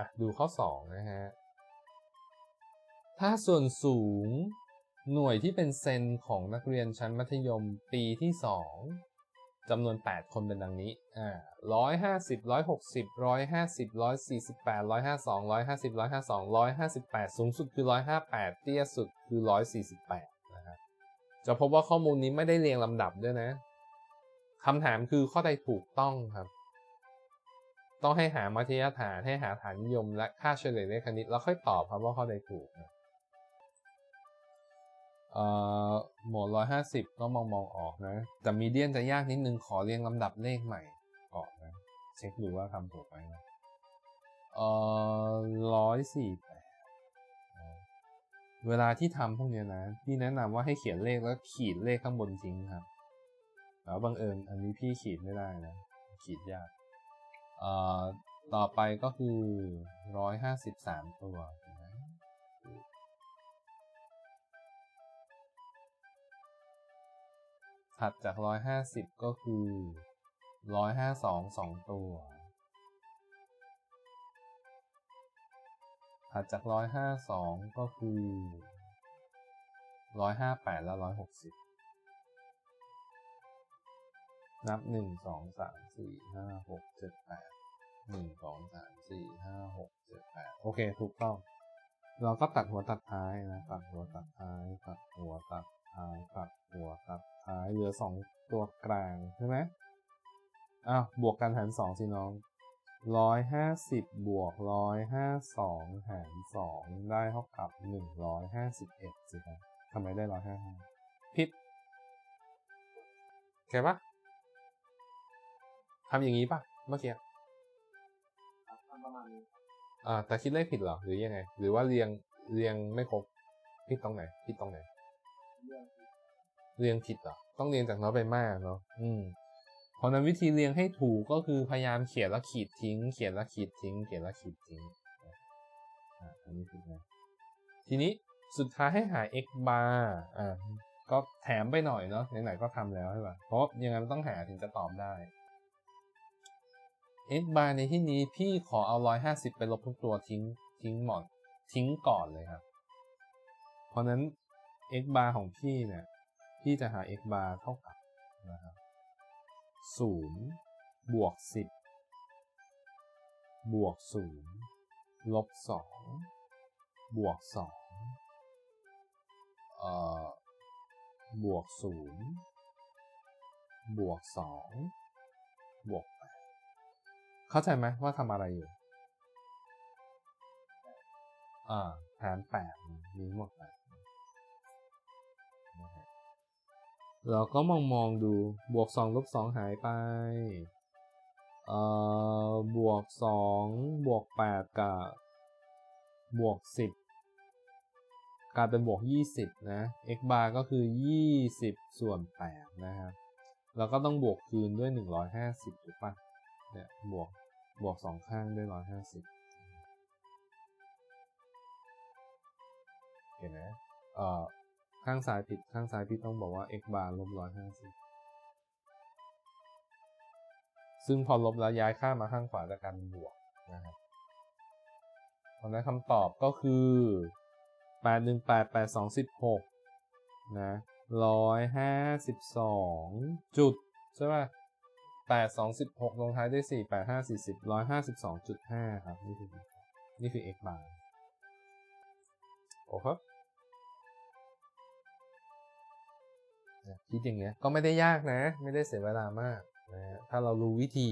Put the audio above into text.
อะดูข้อ 2 นะฮะ ถ้าส่วนสูงหน่วยที่เป็นเซนของนักเรียนชั้นมัธยมปีที่ 2จำนวน 8 คนเป็นดังนี้ อ่าร้อยห้าสิบร้อยหกสิบร้อยห้าสิบร้อยสี่สิบแปดร้อยห้าสองร้อยห้าสิบร้อยห้าสองร้อยห้าสิบแปดสูงสุดคือร้อยห้าแปดเตี้ยสุดคือร้อยสี่สิบแปดนะฮะ จะพบว่าข้อมูลนี้ไม่ได้เรียงลำดับด้วยนะคำถามคือข้อใดถูกต้องครับ ต้องให้หามัธยฐานให้หาฐานนิยมและค่าเฉลี่ยเลขคณิตแล้วค่อยตอบครับว่าข้อใดถูกเอ่อหมวดร้อยห้าสิบก็มองมองออกนะ แต่มีเดียนจะยากนิดนึงขอเรียงลำดับเลขใหม่ก่อนนะเช็คดูว่าทำถูกไหมนะเอ่อร้อยสี่แปดเวลาที่ทำพวกเนี้ยนะพี่แนะนำว่าให้เขียนเลขแล้วขีดเลขข้างบนทิ้งครับแล้วบังเอิญอันนี้พี่ขีดไม่ได้นะ ขีดยาก ต่อไปก็คือร้อยห้าสิบสามตัวถัดจากร้อยห้าสิบก็คือร้อยห้าสองสองตัว ถัดจากร้อยห้าสองก็คือร้อยห้าแปดและร้อยหกสิบนับหนึ่งสองสามสี่ห้าหกเจ็ดแปด หนึ่งสองสามสี่ห้าหกเจ็ดแปดโอเค ถูกต้อง เราก็ตัดหัวตัดท้ายนะตัดหัวตัดท้าย ตัดหัวตัดท้ายตัดหัวตัดท้ายเหลือสองตัวกลางใช่ไหมอ้าวบวกกันหารสองสิน้องร้อยห้าสิบบวกร้อยห้าสองหารสองได้เท่ากับหนึ่งร้อยห้าสิบเอ็ดสิครับทำไมได้ร้อยห้าห้าผิดเข้าปะทำอย่างนี้ปะเมื่อกี้ ประมาณนี้อ่าแต่คิดเลขผิดเหรอหรือยังไง หรือว่าเรียงเรียงไม่ครบผิดตรงไหนผิดตรงไหน เรื่องเรียงผิดเหรอต้องเรียงจากน้อยไปมากเนาะอืมเพราะนั้นวิธีเรียงให้ถูกก็คือพยายามเขียนแล้วขีดทิ้ง เขียนแล้วขีดทิ้ง เขียนแล้วขีดทิ้งอ่าอันนี้ผิดนะทีนี้สุดท้ายให้หา x bar อ่าก็แถมไปหน่อยเนาะไหนๆก็ทำแล้วใช่ป่ะเพราะยังไงมันต้องหาถึงจะตอบได้ x bar ในที่นี้พี่ขอเอา 150 ไปลบทุกตัวทิ้งทิ้งหมดทิ้งก่อนเลยครับ เพราะนั้น x bar ของพี่เนี่ย พี่จะหา x bar เท่ากับนะครับ0บวก 10 บวก 0 ลบ 2 บวก 2 เอ่อ บวก 0 บวก 2 บวก เข้าใจไหมว่าทำอะไรอยู่ อ่าหารแปดมีหมดแปดนะฮะเราก็มองมองดูบวกสองลบสองหายไป เอ่อบวกสองบวกแปดกับบวกสิบกลายเป็นบวกยี่สิบนะ x bar ก็คือยี่สิบส่วนแปดนะครับ แล้วก็ต้องบวกคืนด้วยหนึ่งร้อยห้าสิบถูกปะ เนี่ยบวกบวกสองข้างด้วยร้อยห้าสิบเห็นไหมเอ่อข้างซ้ายผิดข้างซ้ายพี่ต้องบอกว่า x bar ลบร้อยห้าสิบซึ่งพอลบแล้วย้ายค่ามาข้างขวาจะกลายเป็นบวกนะครับเพราะนั้นคำตอบก็คือแปดหนึ่งแปดแปดสองสิบหกนะร้อยห้าสิบสองจุดใช่ป่ะ แปดสองสิบหกลงท้ายด้วยสี่แปดห้าสี่สิบร้อยห้าสิบสองจุดห้าครับ นี่คือนี่คือ x บาร์โอเคคิดอย่างเงี้ยก็ไม่ได้ยากนะ ไม่ได้เสียเวลามากนะฮะถ้าเรารู้วิธี